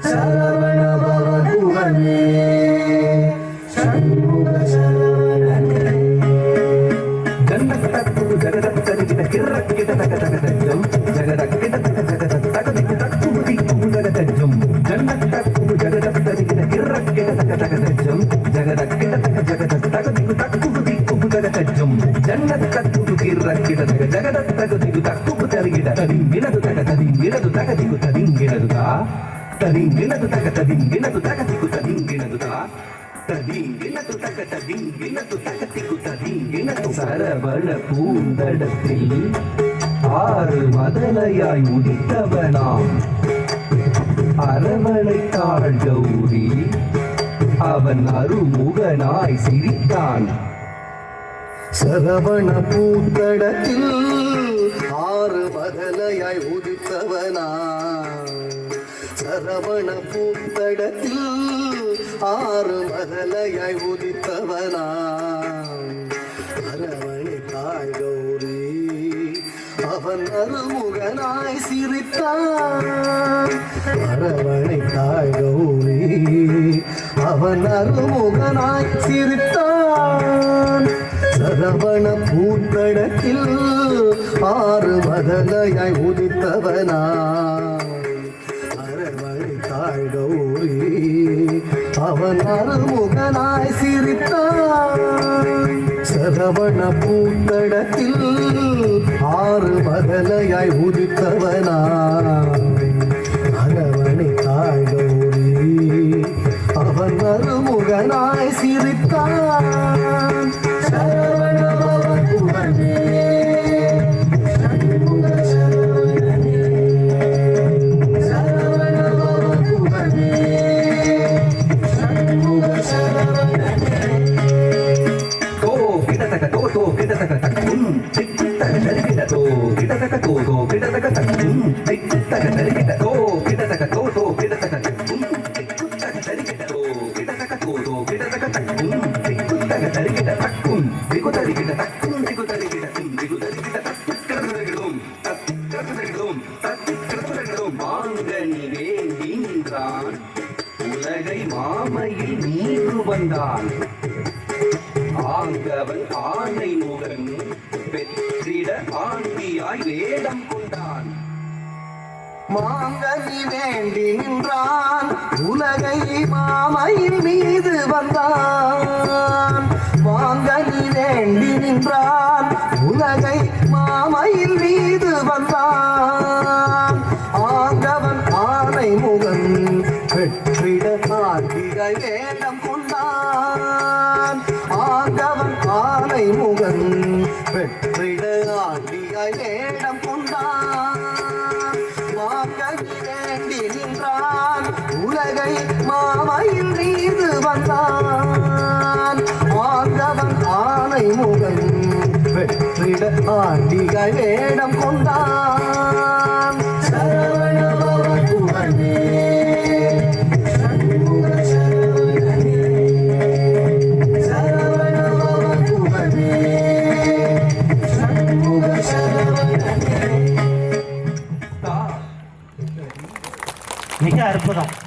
Sarvana Bhavatu Vane తదింగినదు తగ తదింగినదు తగ దిగు తదింగినదుదా சரவண பூந்தடத்தில் ஆறு மதலையாய் முடித்தவனாம் அரவணைத்தாள் கௌரி அவன் அருமுகனாய் சிரித்தான் சரவண பூந்தடத்தில் ஆறு மதலையாய் உதித்தவனா. சரவண பூந்தடத்தில் ஆறு மதலையாய் உதித்தவனா அரவணை தாய் கௌரி. அவன் அருமுகனாய் சிரித்தான். அரவணை தாய் கௌரி. அவன் அருமுகனாய் சிரித்தான். சரவண பூத்தடத்தில் ஆறு மதலையாய் உதித்தவனா அரவணை தாய் கௌரி. அவன் அருமுகனாய் சிரித்தான். சரவண பூத்தடத்தில் ஆறு மதலையாய் உதித்தவனா அரவணை தாய் அவன் அருமுகனாய் சிரித்தான். தக்கும் திகு தரிகிட தக்கும் திகு தரிகிட தும் திகு தரிகிட தக்கு கிடதரிகிடும் தக்கு கிடதரிகிடும் தக்கு கிடதரிகிடும் மாங்கனி வேண்டின்றான் உலகை மாமையில் நீரு வந்தான். ஆங்கவன் ஆணை முகன் பெற்றிட ஆண்டியாய் வேடம் கொண்டான். மாங்கனி வேண்டி நின்றான் உலகை மாமையின் மீது வந்தான். மாங்கனி வேண்டி நின்றான். உலகை மாமையில் மீது வந்தான். ஆண்டவன் ஆனை முகன் வெற்றிட ஆண்டிகை வேடம் கொண்டான். ஆண்டவன் ஆனை முகன் வெற்றிட ஆண்டிகை வேடம் கொண்டான். மாங்கனி வேண்டி நின்றான். உலகை மாமையில் மீது வந்தான். ஆண்டவன் ஆனை முகன் வெற்றிட ஆண்டிக வேடம் கொண்டான். மிக அற்புதம்.